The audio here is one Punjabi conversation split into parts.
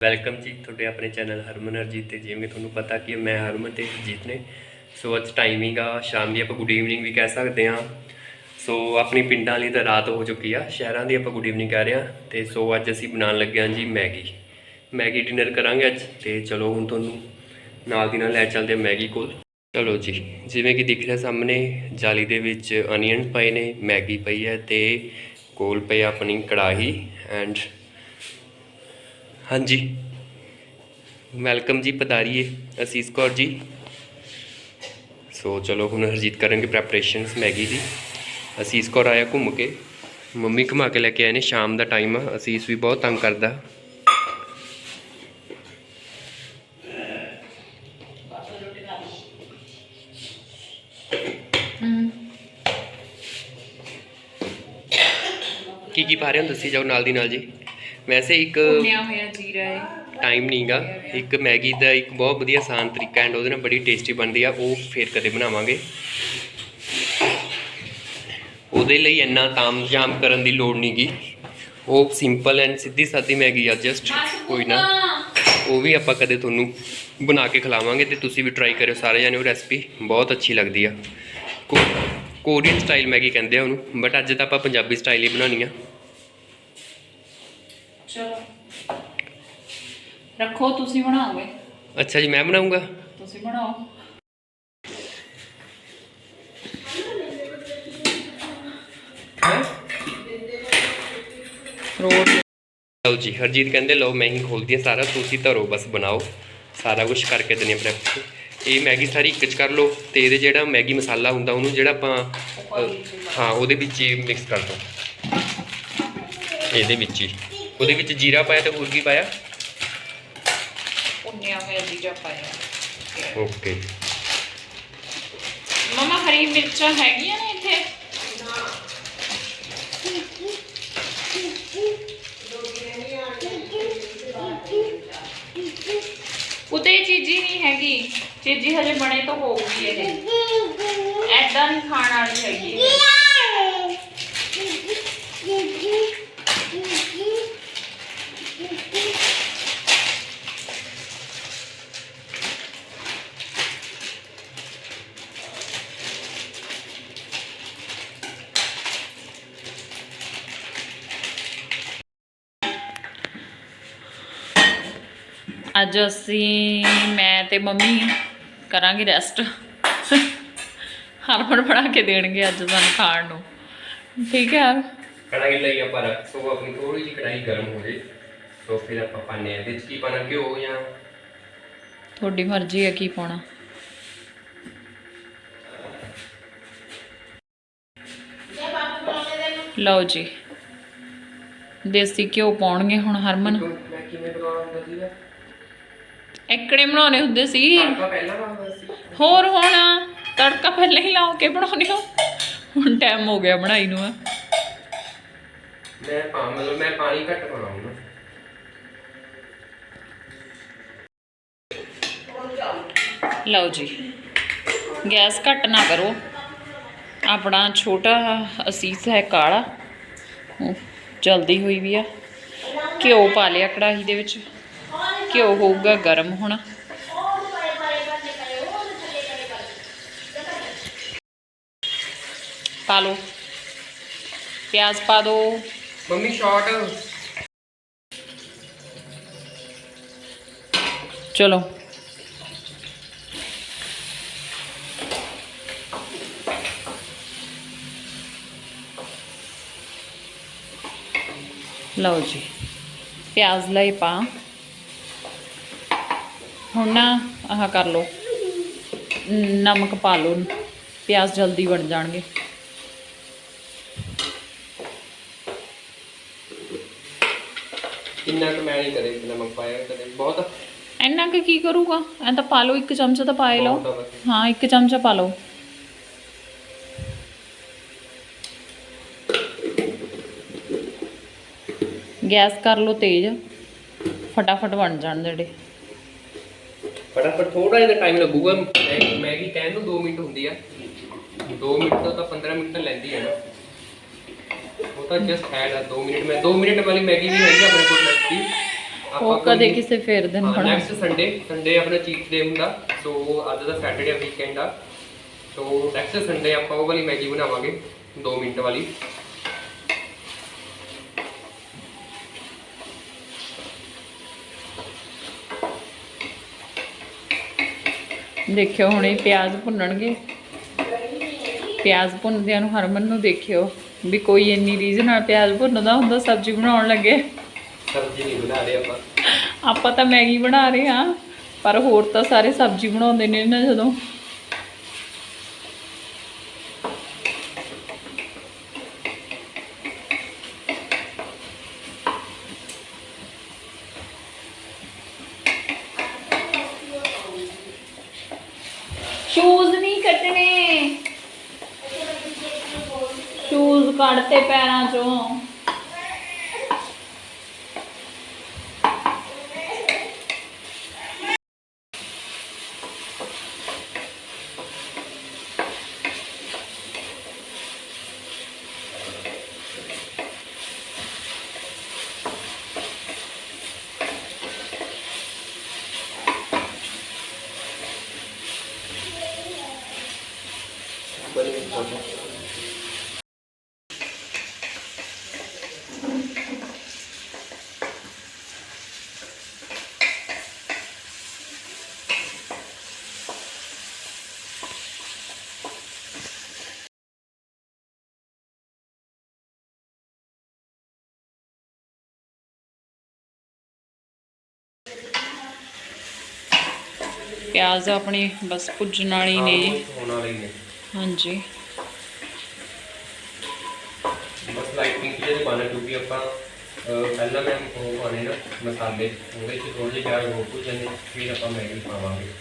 ਵੈਲਕਮ ਜੀ ਤੁਹਾਡੇ ਆਪਣੇ ਚੈਨਲ ਹਰਮਨ ਹਰਜੀਤ ਤੇ, ਜਿਵੇਂ ਤੁਹਾਨੂੰ ਪਤਾ ਕਿ ਮੈਂ ਹਰਮਨ ਤੇ ਹਰਜੀਤ ਨੇ। ਸੋ ਅੱਜ ਟਾਈਮਿੰਗ ਆ, ਸ਼ਾਮ ਦੀ ਆਪਾਂ ਗੁੱਡ ਈਵਨਿੰਗ ਵੀ ਕਹਿ ਸਕਦੇ ਆ ਸੋ ਆਪਣੀ ਪਿੰਡਾਂ ਵਾਲੀ ਤਾਂ ਰਾਤ ਹੋ ਚੁੱਕੀ ਆ, ਸ਼ਹਿਰਾਂ ਦੀ ਆਪਾਂ ਗੁੱਡ ਈਵਨਿੰਗ ਕਹਿ ਰਹੇ ਆ ਤੇ ਸੋ ਅੱਜ ਅਸੀਂ ਬਣਾਉਣ ਲੱਗੇ ਹਾਂ ਜੀ ਮੈਗੀ। ਮੈਗੀ ਡਿਨਰ ਕਰਾਂਗੇ ਅੱਜ, ਤੇ ਚਲੋ ਹੁਣ ਤੁਹਾਨੂੰ ਨਾਲ ਦੀ ਨਾਲ ਲੈ ਚੱਲਦੇ ਹਾਂ ਮੈਗੀ ਕੋਲ। ਚਲੋ ਜੀ, ਜਿਵੇਂ ਕਿ ਦਿਖ ਰਿਹਾ ਸਾਹਮਣੇ, ਜਾਲੀ ਦੇ ਵਿੱਚ ਅਨੀਅਨ ਪਏ ਨੇ, ਮੈਗੀ ਪਈ ਹੈ ਤੇ ਕੋਲ ਪਈ ਆਪਣੀ ਕੜਾਹੀ ਐਂਡ ਹਾਂਜੀ। ਵੈਲਕਮ ਜੀ ਪਧਾਰੀਏ ਅਸੀਸ ਕੌਰ ਜੀ। ਸੋ ਚਲੋ ਹੁਣ ਹਰਜੀਤ ਕਰਾਂਗੇ ਪ੍ਰੈਪਰੇਸ਼ਨਸ ਮੈਗੀ ਦੀ। ਅਸੀਸ ਕੌਰ ਆਇਆ ਘੁੰਮ ਕੇ। ਮੰਮੀ ਘੁਮਾ ਕੇ ਲੈ ਕੇ ਆਏ ਨੇ ਸ਼ਾਮ ਦਾ ਟਾਈਮ ਆ ਅਸੀਸ ਵੀ ਬਹੁਤ ਤੰਗ ਕਰਦਾ। ਕੀ ਕੀ ਪਾ ਰਹੇ ਹੋ? ਦੱਸੀ ਜਾਓ ਨਾਲ ਦੀ ਨਾਲ ਜੀ। ਵੈਸੇ ਇੱਕ ਭੁੰਨਿਆ ਹੋਇਆ ਜੀਰਾ ਹੈ। ਟਾਈਮ ਨਹੀਂਗਾ। ਇੱਕ ਮੈਗੀ ਦਾ ਇੱਕ ਬਹੁਤ ਵਧੀਆ ਆਸਾਨ ਤਰੀਕਾ ਐਂਡ ਉਹਦੇ ਨਾਲ ਬੜੀ ਟੇਸਟੀ ਬਣਦੀ ਆ। ਉਹ ਫੇਰ ਕਦੇ ਬਣਾਵਾਂਗੇ। ਉਹਦੇ ਲਈ ਇੰਨਾ ਤਾਮਝਾਮ ਕਰਨ ਦੀ ਲੋੜ ਨਹੀਂਗੀ। ਉਹ ਸਿੰਪਲ ਐਂਡ ਸਿੱਧੀ ਸਾਦੀ ਮੈਗੀ ਆ ਜਸਟ ਕੋਈ ਨਾ। ਉਹ ਵੀ ਆਪਾਂ ਕਦੇ ਤੁਹਾਨੂੰ ਬਣਾ ਕੇ ਖਿਲਾਵਾਂਗੇ ਤੇ ਤੁਸੀਂ ਵੀ ਟਰਾਈ ਕਰਿਓ। ਸਾਰੇ ਜਾਣੇ ਉਹ ਰੈਸਪੀ ਬਹੁਤ ਅੱਛੀ ਲੱਗਦੀ ਆ। ਕੋਰੀਅਨ ਸਟਾਈਲ ਮੈਗੀ ਕਹਿੰਦੇ ਆ ਉਹਨੂੰ ਬਟ ਅੱਜ ਤਾਂ ਆਪਾਂ ਪੰਜਾਬੀ ਸਟਾਈਲ ਹੀ ਬਣਾਉਣੀ ਆ। ਚਲੋ। ਰੱਖੋ ਤੁਸੀਂ ਬਣਾਓਗੇ। ਅੱਛਾ ਜੀ ਮੈਂ ਬਣਾਉਂਗਾ? ਤੁਸੀਂ ਬਣਾਓ। ਲਓ ਜੀ ਹਰਜੀਤ ਕਹਿੰਦੇ ਲਓ ਮੈਂ ਹੀ ਖੋਲਦੀ ਹਾਂ ਸਾਰਾ ਤੁਸੀਂ ਧਰੋ ਬਸ ਬਣਾਓ। ਸਾਰਾ ਕੁਝ ਕਰਕੇ ਦਿੰਦੇ ਪ੍ਰੈਪ ਇਹ ਮੈਗੀ ਸਾਰੀ ਇੱਕ ਚ ਕਰ ਲਓ ਤੇ ਇਹਦੇ ਜਿਹੜਾ ਮੈਗੀ ਮਸਾਲਾ ਹੁੰਦਾ ਉਹਨੂੰ ਜਿਹੜਾ ਆਪਾਂ ਹਾਂ ਉਹਦੇ ਵਿੱਚ ਹੀ ਮਿਕਸ ਕਰ ਦਿਓ ਇਹਦੇ ਵਿੱਚ ਹੀ। ਉਹਦੇ ਵਿੱਚ ਜੀਰਾ ਪਾਇਆ ਤੇ ਹੋਰ ਕੀ ਪਾਇਆ? ਭੁੰਨਿਆ ਹੋਇਆ ਜੀਰਾ ਪਾਇਆ। ਓਕੇ ਮਮਾ ਹਰੀ ਮਿਰਚਾਂ ਹੈਗੀਆਂ ਨੇ ਇੱਥੇ? ਉਤੇ ਚੀਜ਼ੀ ਨਹੀਂ ਹੈਗੀ। ਚੀਜ਼ੀ ਹਜੇ ਬਣੇ ਤਾਂ ਹੋਊਗੀ ਇਹ ਐਦਾਂ ਨਹੀਂ ਖਾਣ ਵਾਲੀ ਹੈਗੀ। ਅੱਜ ਅਸੀਂ ਮੈਂ ਤੇ ਮੰਮੀ ਕਰਾਂਗੇ ਰੈਸਟ ਹਰਮਨ ਬਣਾ ਕੇ ਦੇਣਗੇ ਅੱਜ ਸਾਨੂੰ ਖਾਣ ਨੂੰ। ਠੀਕ ਹੈ ਯਾਰ? ਕੜਾਈ ਲਈ ਆਪਾਂ ਰੱਖ ਸੋ ਆਪਣੀ ਥੋੜੀ ਜਿਹੀ ਕੜਾਈ ਗਰਮ ਹੋ ਜੇ। ਸੋ ਫਿਰ ਆਪਾਂ ਪਾਣੇ ਇਹਦੇ ਵਿੱਚ ਕੀ ਪਾਣਾ ਘਿਓ ਜਾਂ? ਤੁਹਾਡੀ ਮਰਜ਼ੀ ਹੈ ਕੀ ਪਾਉਣਾ। ਲਓ ਜੀ। ਦੇਸੀ ਘਿਓ ਪਾਉਣਗੇ ਹੁਣ ਹਰਮਨ। ਮੈਂ ਕਿਵੇਂ ਬਣਾਉਂਦਾ ਸੀਗਾ? ਐਕੜੇ ਬਣਾਉਣੇ ਹੁੰਦੇ ਸੀ। ਆਪਾਂ ਪਹਿਲਾਂ ਬਣਾਉਂਦਾ ਸੀ। ਹੋਰ ਹੁਣ ਤੜਕਾ ਪਹਿਲਾਂ ਹੀ ਲਾ ਕੇ ਬਣਾਉਣੇ ਹੋ। ਹੁਣ ਟਾਈਮ ਹੋ ਗਿਆ ਬਣਾਈ ਨੂੰ। ਆ ਮੈਂ ਪਾ ਮਤਲਬ ਮੈਂ ਪਾਣੀ ਘੱਟ ਪਾਉਂਦਾ। ਲਓ ਜੀ ਗੈਸ ਘੱਟ ਨਾ ਕਰੋ। ਆਪਣਾ ਛੋਟਾ ਅਸੀਸ ਹੈ ਕਾਲਾ। ਜਲਦੀ ਹੋਈ ਵੀ ਆ। ਘਿਓ ਪਾ ਲਿਆ ਕੜਾਹੀ ਦੇ ਵਿੱਚ। ਘਿਓ ਹੋਊਗਾ ਗਰਮ ਹੁਣ। ਪਾ ਲਓ। ਪਿਆਜ਼ ਪਾ ਦਿਓ ਮੰਮੀ ਸ਼ਾਰਟ ਚਲੋ। ਲਓ ਜੀ। ਪਿਆਜ਼ ਲਈ ਪਾ। ਹੁਣ ਨਾ ਆਹ ਕਰ ਲਓ। ਨਮਕ ਪਾ ਲਓ ਪਿਆਜ਼ ਜਲਦੀ ਬਣ ਜਾਣਗੇ। ਇੰਨਾ ਕੁ ਮੈਂ ਨਹੀਂ ਕਦੇ ਨਮਕ ਪਾਇਆ ਕਦੇ ਬਹੁਤ। ਇੰਨਾ ਕੁ ਕੀ ਕਰੂਗਾ? ਐ ਤਾਂ ਪਾ ਲਓ ਇੱਕ ਚਮਚਾ ਤਾਂ ਪਾ ਹੀ ਲਓ। ਬਹੁਤ ਆ ਬਸ। ਹਾਂ ਇੱਕ ਚਮਚਾ ਪਾ ਲਓ। ਗੈਸ ਕਰ ਲਓ ਤੇਜ਼। ਫਟਾਫਟ ਬਣ ਜਾਣ ਜਿਹੜੇ। ਫਟਾਫਟ ਥੋੜਾ ਜਿਹਾ ਟਾਈਮ ਲੱਗੂਗਾ। ਮੈਗੀ ਮੈਗੀ ਕਹਿਣ ਨੂੰ 2 ਮਿੰਟ ਹੁੰਦੀ ਆ। 2 ਮਿੰਟ ਤੋਂ ਤਾਂ 15 ਮਿੰਟ ਤਾਂ ਲੈਂਦੀ ਨਾ। ਉਹ ਤਾਂ ਜਸਟ ਐਡ ਆ 2 ਮਿੰਟ। ਮੈਂ 2 ਮਿੰਟ ਵਾਲੀ ਮੈਗੀ ਵੀ ਹੈਗੀ ਆਪਣੇ ਕੋਲ ਰੈਸਪੀ ਉਹ ਕਦੇ ਕਿਸੇ ਫੇਰ ਦਿਨ ਬਣਾ ਨੈਕਸਟ ਸੰਡੇ ਸੰਡੇ ਆਪਣਾ ਚੀਟ ਡੇ ਹੁੰਦਾ। ਸੋ ਅੱਜ ਦਾ ਸੈਟਰਡੇ ਵੀਕਐਂਡ ਆ। ਸੋ ਨੈਕਸਟ ਸੰਡੇ ਆਪਾਂ ਉਹ ਵਾਲੀ ਮੈਗੀ ਬਣਾਵਾਂਗੇ। 2 ਮਿੰਟ ਵਾਲੀ। ਦੇਖਿਓ ਹੁਣੇ ਪਿਆਜ਼ ਭੁੰਨਣਗੇ। ਪਿਆਜ਼ ਭੁੰਨਦਿਆਂ ਨੂੰ ਹਰਮਨ ਨੂੰ ਦੇਖਿਓ ਵੀ ਕੋਈ ਇੰਨੀ ਰੀਝ ਨਾਲ ਪਿਆਜ਼ ਭੁੰਨਦਾ ਹੁੰਦਾ ਸਬਜ਼ੀ ਬਣਾਉਣ ਲੱਗੇ। ਸਬਜ਼ੀ ਨਹੀਂ ਬਣਾ ਰਹੇ ਆਪਾਂ। ਆਪਾਂ ਤਾਂ ਮੈਗੀ ਬਣਾ ਰਹੇ ਹਾਂ ਪਰ ਹੋਰ ਤਾਂ ਸਾਰੇ ਸਬਜ਼ੀ ਬਣਾਉਂਦੇ ਨੇ ਨਾ ਜਦੋਂ। ਸ਼ੂਜ਼ ਕੱਢਤੇ ਪੈਰਾਂ ਚੋਂ। ਪਿਆਜ਼ ਆਪਣੀ ਬਸ ਭੁੱਜਣ ਵਾਲੀ ਨੇ। ਜੀ ਹੋਣ ਵਾਲੇ ਹੀ ਨੇ। ਹਾਂਜੀ। ਬਸ ਲਾਈਟ ਪਿੰਕ ਜਿਹੇ ਪਾਣਾ ਕਿਉਂਕਿ ਆਪਾਂ ਪਹਿਲਾਂ ਮੈਂ ਉਹ ਪਾਣੇ ਨਾ ਮਸਾਲੇ ਉਹਦੇ ਚ ਥੋੜੇ ਜਿਹੇ ਪਿਆਜ਼ ਹੋ ਕੁ ਜਾਂਦੇ ਫਿਰ ਆਪਾਂ ਮੈਗੀ ਪਾਵਾਂਗੇ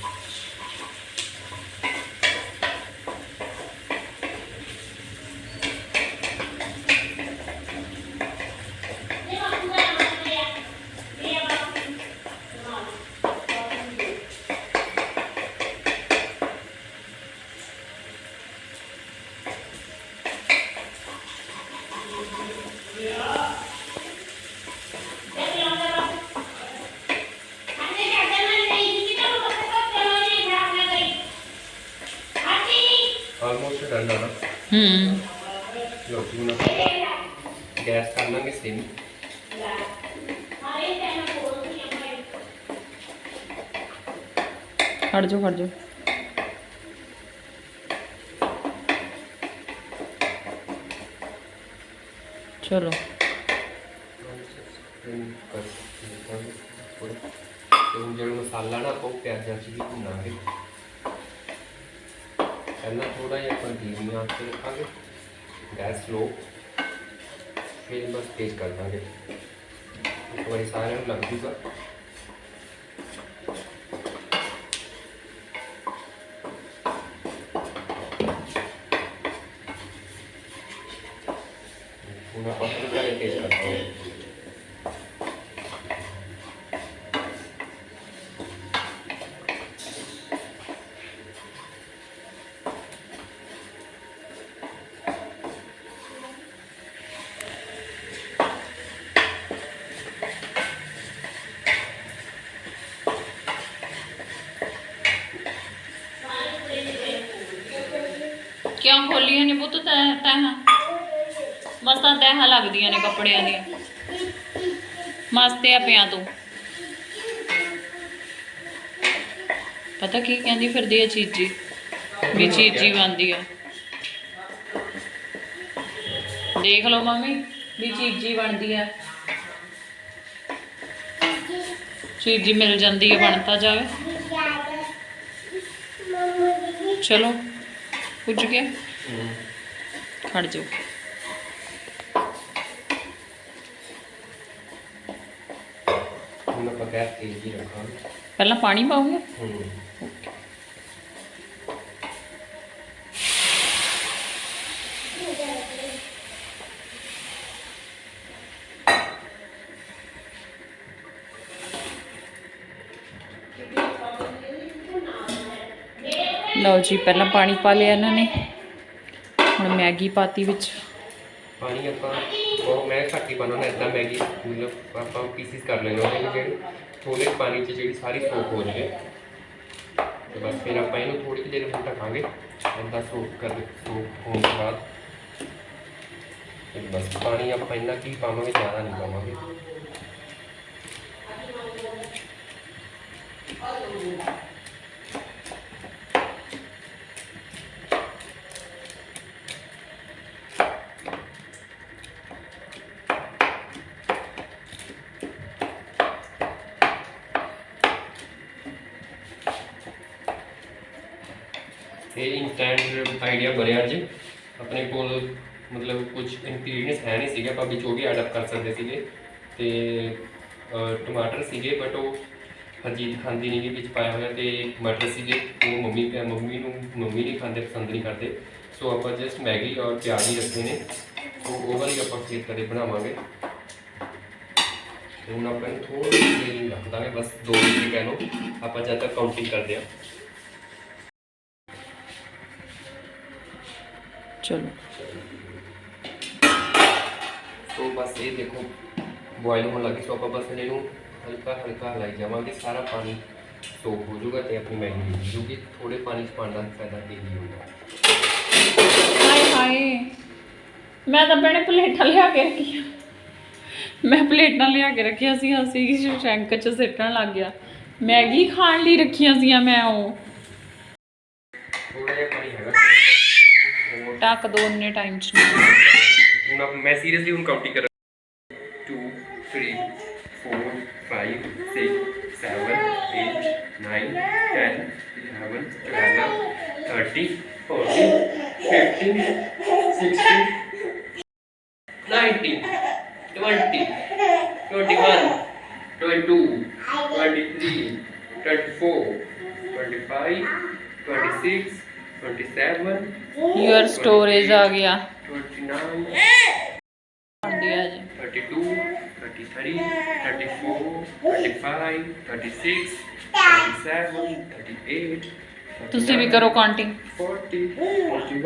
ਆਲਮੋਸਟ ਡਨ ਆ ਨਾ ਹੂੰ ਰੋਟੀ ਬਣਾ ਗੈਸ ਕਰ ਲਾਂਗੇ ਸਿਮ ਖੜ ਜਾਓ ਖੜ ਜਾਓ ਚਲੋ ਜਿਹੜਾ ਮਸਾਲਾ ਨਾ ਆਪਾਂ ਉਹ ਪਿਆਜ਼ਾਂ 'ਚ ਵੀ ਭੁੰਨਾਂਗੇ ਪਹਿਲਾਂ ਥੋੜਾ ਜਿਹਾ ਆਪਾਂ ਧੀਮੀ ਆਂਚ ਤੇ ਰੱਖਾਂਗੇ ਗੈਸ ਸਲੋ ਫਿਰ ਬਸ ਤੇਜ਼ ਕਰ ਦਾਂਗੇ। ਇੱਕ ਵਾਰੀ ਸਾਰਿਆਂ ਨੂੰ ਲੱਗ ਜੂਗਾ ਹੁਣ ਆਪਾਂ ਥੋੜਾ ਜਿਹਾ ਤੇਜ਼ ਕਰ ਦਾਂਗੇ ਕਿਉਂ ਖੋਲੀਆਂ ਨੇ ਪੁੱਤ, ਤੈਂ ਤੈਂ ਮਸਾਂ ਤੈਹਾਂ ਲੱਗਦੀਆਂ ਨੇ ਕੱਪੜਿਆਂ ਦੀਆਂ। ਮਸਤੇ ਆ ਪਿਆ ਤੂੰ। ਪਤਾ ਕੀ ਕਹਿੰਦੀ ਫਿਰਦੀ ਆ ਚੀਜੀ ਵੀ ਚੀਜੀ ਬਣਦੀ ਆ। ਦੇਖ ਲਓ ਮੰਮੀ, ਵੀ ਚੀਜੀ ਬਣਦੀ ਆ। ਚੀਜੀ ਮਿਲ ਜਾਂਦੀ ਹੈ ਬਣਤਾ ਜਾਵੇ। ਚਲੋ। ਪੁੱਜ ਗਿਆ ਖੜ ਜਾਓ। ਹੁਣ ਆਪਾਂ ਗੈਸ ਤੇਜ਼ ਹੀ ਰੱਖਾਂਗੇ। ਪਹਿਲਾਂ ਪਾਣੀ ਪਾਉਂਗੇ ਹੂੰ। ਲਓ ਜੀ, ਪਹਿਲਾਂ ਪਾਣੀ ਪਾ ਲਿਆ ਇਹਨਾਂ ਨੇ। ਹੁਣ ਮੈਗੀ ਪਾਤੀ ਵਿੱਚ। ਪਾਣੀ ਆਪਾਂ, ਉਹ ਮੈਂ ਘੱਟ ਹੀ ਪਾਉਣਾ ਇਦਾਂ ਮੈਗੀ, ਮਤਲਬ ਆਪਾਂ ਪੀਸਿਸ ਕਰ ਲੈਣੇ ਉਹਦੇ ਜਿਹੜੇ ਥੋੜੇ ਪਾਣੀ 'ਚ ਜਿਹੜੀ ਸਾਰੀ ਸੋਕ ਹੋ ਜਾਵੇ। ਤੇ ਬਸ ਫਿਰ ਆਪਾਂ ਇਹਨੂੰ ਥੋੜੀ ਜਿਹੀ ਦੇਰ ਹੁਣ ਢੱਕਾਂਗੇ ਇਹਦਾ ਸੋਕ ਕਰ ਸੋਕ ਹੋਣ ਤੋਂ ਬਾਅਦ। ਤੇ ਬਸ ਪਾਣੀ ਆਪਾਂ ਇੰਨਾ ਕੀ ਪਾਵਾਂਗੇ, ਜ਼ਿਆਦਾ ਨਹੀਂ ਪਾਵਾਂਗੇ ਇਹ ਇਨਸਟੈਂਟ ਆਈਡੀਆ ਬਣਿਆ ਅੱਜ। ਆਪਣੇ ਕੋਲ ਮਤਲਬ ਕੁਝ ਇੰਗਰੀਡੀਅੰਟਸ ਹੈ ਨਹੀਂ ਸੀਗੇ, ਆਪਾਂ ਵਿੱਚ ਉਹ ਵੀ ਐਡ ਅਪ ਕਰ ਸਕਦੇ ਸੀਗੇ। ਤੇ ਟਮਾਟਰ ਸੀਗੇ ਬਟ ਉਹ ਹਰਜੀਤ ਖਾਂਦੀ ਨਹੀਂ ਗੀ ਵਿੱਚ ਪਾਇਆ ਹੋਇਆ ਤੇ ਮਟਰ ਸੀਗੇ। ਉਹ ਮੰਮੀ ਮੰਮੀ ਨੂੰ ਮੰਮੀ ਨਹੀਂ ਖਾਂਦੇ, ਪਸੰਦ ਨਹੀਂ ਕਰਦੇ। ਸੋ ਆਪਾਂ ਜਸਟ ਮੈਗੀ ਔਰ ਪਿਆਜ਼ ਹੀ ਰੱਖੇ ਨੇ। ਸੋ ਉਹ ਵਾਲੀ ਆਪਾਂ ਫਿਰ ਕਦੇ ਬਣਾਵਾਂਗੇ। ਹੁਣ ਆਪਾਂ ਨੂੰ ਥੋੜੀ ਜਿਹੀ ਦੇਰ ਰੱਖ ਦਾਂਗੇ, ਬਸ 2 ਮਿੰਟ ਕਹਿ ਲਓ। ਆਪਾਂ ਜਦ ਤੱਕ ਕਾਊਂਟਿੰਗ ਕਰਦੇ ਹਾਂ। ਚਲੋ ਸੋ ਬਸ ਇਹ ਦੇਖੋ ਬੋਇਲ ਹੋਣ ਲੱਗੀ ਸੋ ਆਪਾਂ ਬਸ ਇਹਨੂੰ ਹਲਕਾ ਹਲਕਾ ਹਲਾਈ ਜਾਵਾਂਗੇ ਸਾਰਾ ਪਾਣੀ ਸੋਕ ਹੋ ਜਾਊਗਾ ਤੇ ਆਪਣੀ ਮੈਗੀ ਬਣ ਜੂਗੀ ਥੋੜੇ ਪਾਣੀ ਚ ਪਾਉਣ ਦਾ ਫਾਇਦਾ ਇਹ ਹੀ ਹੁੰਦਾ ਹਾਏ ਹਾਏ ਮੈਂ ਤਾਂ ਬਣੇ ਪਲੇਟਾਂ ਲਿਆ ਕੇ ਰੱਖੀਆਂ ਮੈਂ ਪਲੇਟਾਂ ਲਿਆ ਕੇ ਰੱਖੀਆਂ ਸੀ ਅਸੀਂ ਸ਼ੈਂਕ ਚ ਸਿੱਟਣ ਲੱਗ ਗਿਆ ਮੈਗੀ ਖਾਣ ਲਈ ਰੱਖੀਆਂ ਸੀਆਂ ਮੈਂ ਉਹ ਥੋੜਾ ਜਿਹਾ ਪਾਣੀ ਹੈਗਾ ਹੋਰ ਟੱਕ ਦੋ ਇੰਨੇ ਟਾਈਮ ਚ ਨਹੀਂ ਹੁਣ ਆਪ ਮੈਂ ਸੀਰੀਅਸਲੀ ਹੁਣ ਕਾਊਂਟਿੰਗ ਕਰ 2 3 4 5 6 7 8 9 10 11 12 13 14 15 16 ਯੂਅਰ ਸਟੋਰੇਜ ਆ ਗਿਆ 29 ਆਂਦੀ ਆ ਜੀ 32, 33, 34, 35, 36, 37, 38, ਤੁਸੀਂ ਵੀ ਕਰੋ ਕਾਊਂਟਿੰਗ 40, 41,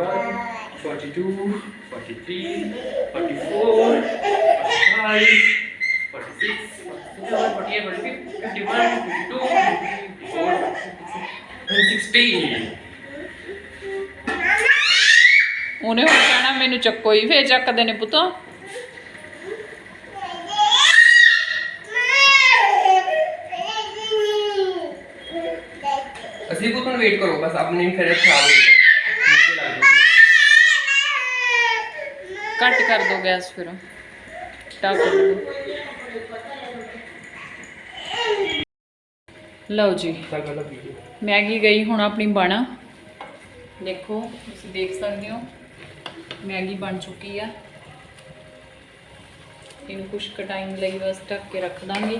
42, 43, 44, 45, 46, 47, 48, 49, 50, 51, 52, 53, 60. ਉਹਨੇ ਹੁਣ ਕਹਿਣਾ ਮੈਨੂੰ ਚੱਕੋ ਹੀ ਫੇਰ ਚੱਕਦੇ ਨੇ ਪੁੱਤ। ਅਸੀਂ ਪੁੱਤ ਨੂੰ ਵੇਟ ਕਰੋ ਬਸ ਆਪਣੇ ਫਿਰ ਖਰਾਬ ਹੋ ਜਾਊਗੀ। ਕੱਟ ਕਰ ਦੋ ਗੈਸ ਫਿਰ। ਟੱਕ ਦੋ। ਲਓ ਜੀ। ਮੈਗੀ ਗਈ ਹੁਣ ਆਪਣੀ ਬਣ। ਦੇਖੋ ਤੁਸੀਂ ਦੇਖ ਸਕਦੇ ਹੋ। ਮੈਗੀ ਬਣ ਚੁੱਕੀ ਆ। ਇਹਨੂੰ ਕੁਝ ਕੁ ਟਾਈਮ ਲਈ ਬਸ ਢੱਕ ਕੇ ਰੱਖ ਦਾਂਗੇ।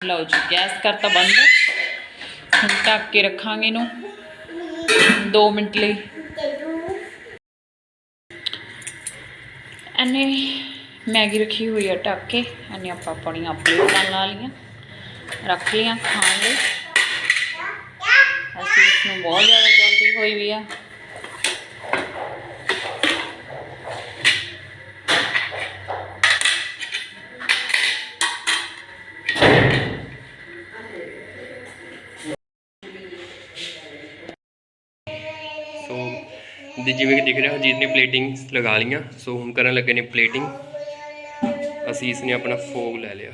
ਲਓ ਜੀ, ਗੈਸ ਕਰਤਾ ਬੰਦ ਹੁਣ ਢੱਕ ਕੇ ਰੱਖਾਂਗੇ ਇਹਨੂੰ। 2 ਮਿੰਟ ਲਈ। ਐਨੇ ਮੈਗੀ ਰੱਖੀ ਹੋਈ ਆ ਢੱਕ ਕੇ। ਐਨੇ ਆਪਾਂ ਆਪਣੀਆਂ ਪਲੇਟਾਂ ਲਾ ਲਈਆਂ। ਰੱਖ ਲਈਆਂ ਖਾਣ ਲਈ। ਅਸੀਂ ਇਸ ਨੂੰ ਬਹੁਤ ਜ਼ਿਆਦਾ ਜਲਦੀ ਹੋਈ ਵੀ ਆ। ਸੋ ਜਿਵੇਂ ਕਿ ਦਿਖ ਰਿਹਾ ਹਜੀਤ ਨੇ ਪਲੇਟਿੰਗ ਲਗਾ ਲਈਆਂ। ਸੋ ਹੁਣ ਕਰਨ ਲੱਗੇ ਨੇ ਪਲੇਟਿੰਗ ਅਸੀਂ ਇਸ ਨੇ ਆਪਣਾ ਫੋਗ ਲੈ ਲਿਆ।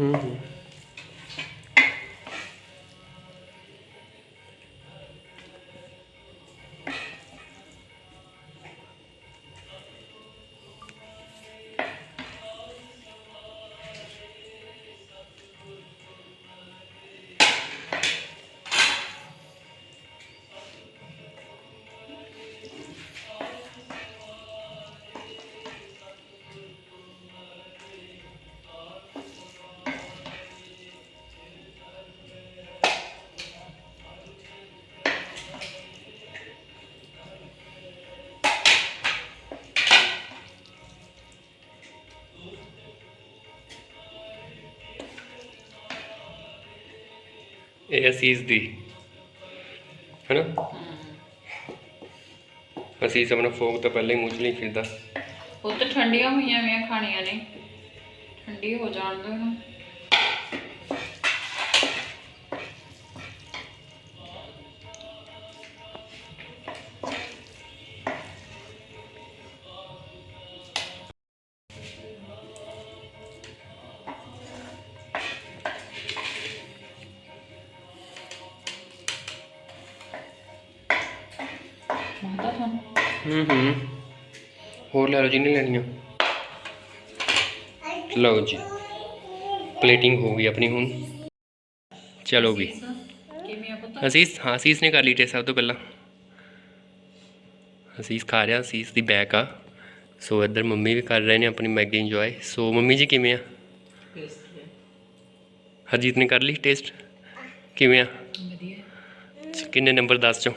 ਹੂੰ ਇਹ ਅਸੀਸ ਦੀ। ਹੈਨਾ? ਅਸੀਸ ਆਪਣਾ ਫੋਕ ਤਾਂ ਪਹਿਲਾਂ ਹੀ ਮੂੰਹ 'ਚ ਲਈ ਫਿਰਦਾ ਉਹ ਤਾਂ ਠੰਡੀਆਂ ਹੋਈਆਂ ਵੀਆਂ ਖਾਣੀਆਂ ਨੇ। ਠੰਡੀ ਹੋ ਜਾਣ ਦੋ ਇਹਨੂੰ। ਹੂੰ ਹੂੰ। ਹੋਰ ਲੈ ਲਓ ਜਿੰਨੇ ਲੈਣੀਆਂ। ਲਓ ਜੀ। ਪਲੇਟਿੰਗ ਹੋ ਗਈ ਆਪਣੀ ਹੁਣ। ਚਲੋ ਵੀ। ਅਸੀਸ ਹਾਂ ਅਸੀਸ ਨੇ ਕਰ ਲਈ ਟੇਸਟ ਸਭ ਤੋਂ ਪਹਿਲਾਂ। ਅਸੀਸ ਖਾ ਰਿਹਾ ਅਸੀਸ ਦੀ ਬੈਕ ਆ। ਸੋ ਇੱਧਰ ਮੰਮੀ ਵੀ ਕਰ ਰਹੇ ਨੇ ਆਪਣੀ ਮੈਗੀ ਇੰਜੋਏ ਸੋ ਮੰਮੀ ਜੀ ਕਿਵੇਂ ਆ? ਹਰਜੀਤ ਨੇ ਕਰ ਲਈ ਟੇਸਟ ਕਿਵੇਂ ਆ? ਵਧੀਆ। ਕਿੰਨੇ ਨੰਬਰ 10 ਚੋਂ?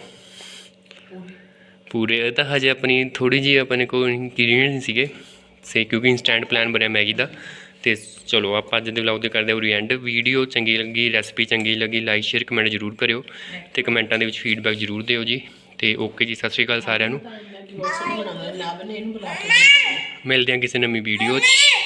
ਪੂਰੇ ਇਹ ਤਾਂ ਹਜੇ ਆਪਣੀ ਥੋੜੀ ਜਿਹੀ ਆਪਣੇ ਕੋਲ ਇੰਗਰੀਡੀਅੰਟ ਸੀਗੇ। ਸੇ ਕਿਉਂਕਿ ਇਨਸਟੈਂਟ ਪਲਾਨ ਬਣਿਆ ਮੈਗੀ ਦਾ। ਤੇ ਚਲੋ ਆਪਾਂ ਅੱਜ ਦੇ ਵਲੌਗ ਤੇ ਕਰਦੇ ਹਾਂ ਐਂਡ ਵੀਡੀਓ ਚੰਗੀ ਲੱਗੀ ਰੈਸਪੀ ਚੰਗੀ ਲੱਗੀ ਲਾਈਕ ਸ਼ੇਅਰ ਕਮੈਂਟ ਜ਼ਰੂਰ ਕਰਿਓ। ਤੇ ਕਮੈਂਟਾਂ ਦੇ ਵਿੱਚ ਫੀਡਬੈਕ ਜ਼ਰੂਰ ਦਿਓ ਜੀ। ਤੇ ਓਕੇ ਜੀ ਸਤਿ ਸ਼੍ਰੀ ਅਕਾਲ ਸਾਰਿਆਂ ਨੂੰ। ਮਿਲਦੇ ਹਾਂ ਕਿਸੇ ਨਵੀਂ ਵੀਡੀਓ 'ਚ।